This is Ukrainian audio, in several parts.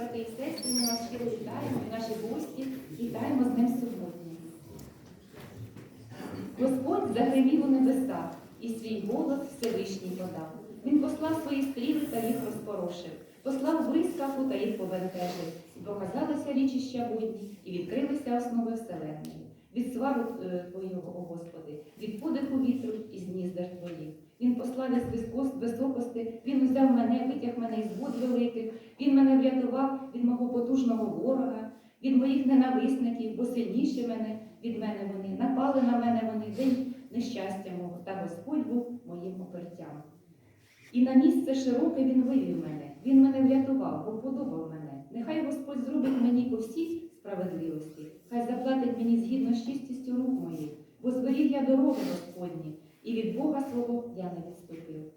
брати і сестри, ми вас щиро вітаємо, і наші гості, вітаємо з ним сьогодні. Господь загримів у небесах і свій голос Всевишній подав. Він послав свої стріли та їх розпорошив, послав блискавку та їх повентежив, і показалися річища будні, і відкрилися основи вселенної. Від свару е, Твого, о Господи, від подиху вітру і з ніздер Твоїх. Він послав із високости, він узяв мене, витяг мене із вод великих, він мене врятував від мого потужного ворога, від моїх ненависників, бо сильніші мене від мене вони, напали на мене вони день нещастя мого, та Господь був моїм опертям. І на місце широке він вивів мене, він мене врятував, бо подобав мене. Нехай Господь зробить мені по всій справедливості, хай заплатить мені згідно з чистістю рук моїх, бо зберіг я дороги Господні, і від Бога свого я не відступив.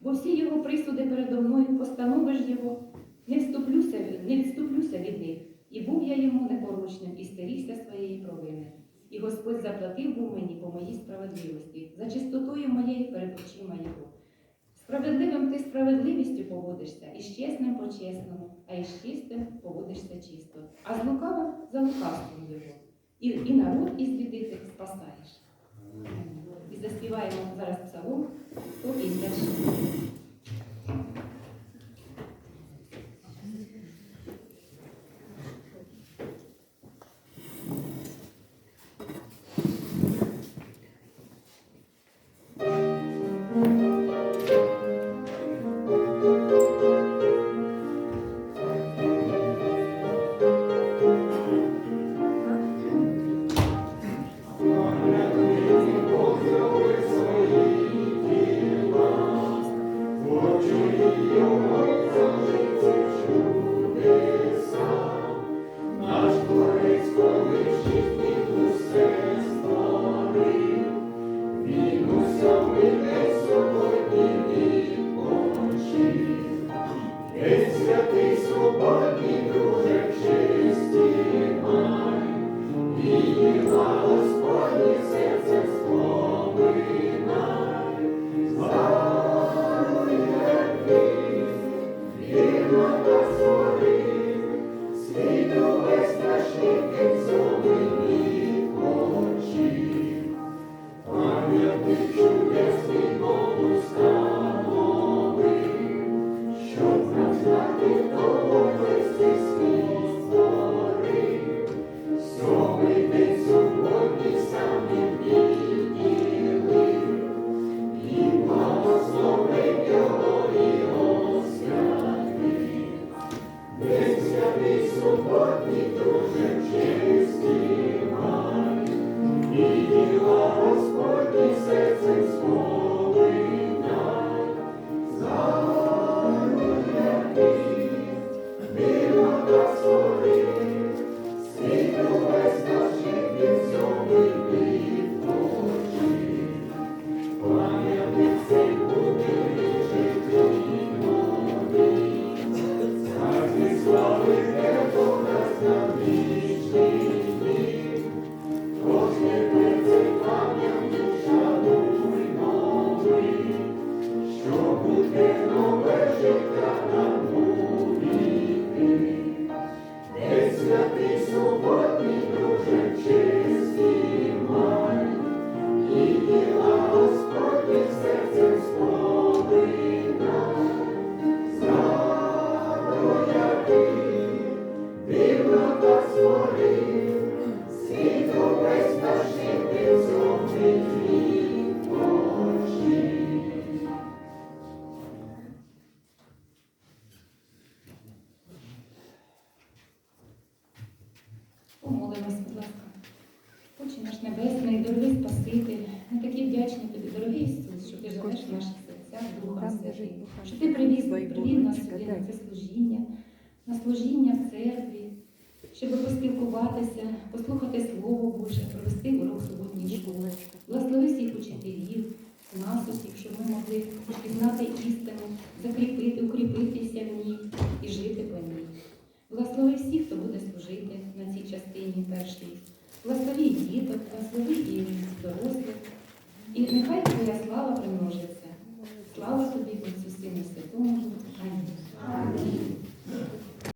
Бо всі його присуди передо мною, постанови ж його, не вступлюся, не відступлюся від них, і був я йому непорочним, і стерігся своєї провини. І Господь заплатив був мені по моїй справедливості, за чистотою моєї перед очима його. Справедливим ти справедливістю поводишся, і з чесним по чесному, а із чистим поводишся чисто. А з лукавим за лукавством його. І, і народ біди ти спасаєш. І заспіваємо зараз псалом 156. Господні серцем споминай. Помолимось, будь ласка. Отче наш Небесний, дорогий Спаситель, ми такі вдячні тобі, дорогий Ісус, що ти живеш в наших серцях Духом Там Святим, що ти привіз, привів нас сюди на це служіння, на служіння в церкві, щоб поспілкуватися, послухати Слово Боже, провести урок суботній школи. Благослови всіх учителів, нас усіх, щоб ми могли пізнати істину, n'est pas